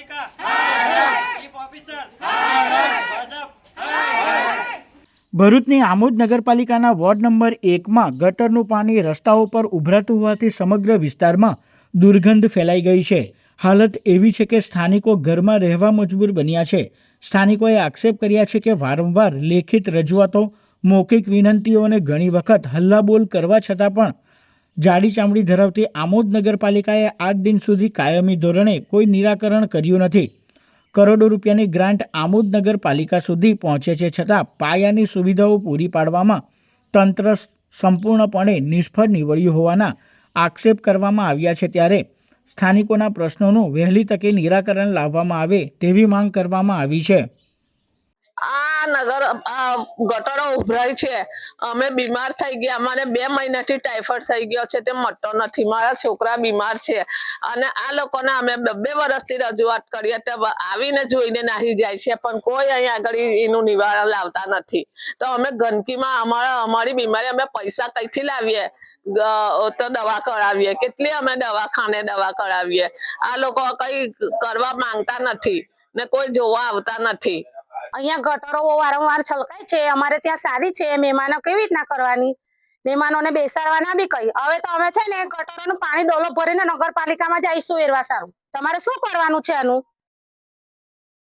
નગરપાલિકા chief officer Bhajap. ભરૂચની આમોદ નગરપાલિકાના વોર્ડ નંબર એકમાં ગટરનું પાણી રસ્તાઓ પર ઉભરાતું હોવાથી સમગ્ર વિસ્તારમાં દુર્ગંધ ફેલાઈ ગઈ છે. હાલત એવી છે કે સ્થાનિકો ઘરમાં રહેવા મજબૂર બન્યા છે. સ્થાનિકોએ આક્ષેપ કર્યા છે કે વારંવાર લેખિત રજૂઆતો, મૌખિક વિનંતીઓ અને ઘણી વખત હલ્લાબોલ કરવા છતાં પણ જાડી ચામડી ધરાવતી આમોદ નગરપાલિકાએ આજ દિન સુધી કાયમી ધોરણે કોઈ નિરાકરણ કર્યું નથી. કરોડો રૂપિયાની ગ્રાન્ટ આમોદ નગરપાલિકા સુધી પહોંચે છે છતાં પાયાની સુવિધાઓ પૂરી પાડવામાં તંત્ર સંપૂર્ણપણે નિષ્ફળ નીવડ્યું હોવાના આક્ષેપ કરવામાં આવ્યા છે ત્યારે સ્થાનિકોના પ્રશ્નોનું વહેલી તકે નિરાકરણ લાવવામાં આવે તેવી માંગ કરવામાં આવી છે. આ નગર ગટરો ઉભરાય છે. અમે બીમાર થઈ ગયા. અમારે બે મહિનાથી ટાઈફોઈડ થઈ ગયો છે. તે મટતો નથી. મારા છોકરા બીમાર છે. અને આ લોકોને અમે બે વર્ષથી રજૂઆત કરીએ તે આવીને જોઈને નાહી જાય છે. પણ કોઈ અહીં આગળ એનું નિવારણ લાવતા નથી. તો અમે ગંદકીમાં અમારા, અમારી બીમારી અમે પૈસા કઈથી લાવીએ? તો દવા કરાવીએ કેટલી અમે દવાખાને દવા કરાવીએ આ લોકો કઈ કરવા માંગતા નથી ને કોઈ જોવા આવતા નથી. અહીંયા ગટરો વારંવાર છલકાય છે, અમારે ત્યાં સારી છે, મહેમાનો કેવી રીતના કરવાની? મહેમાનોને બેસાડવાના બી કઈ. હવે તો અમે છે ને ગટરોનું પાણી ડોલો ભરીને નગરપાલિકામાં જઈશું એરવા સારું તમારે શું કરવાનું છે આનું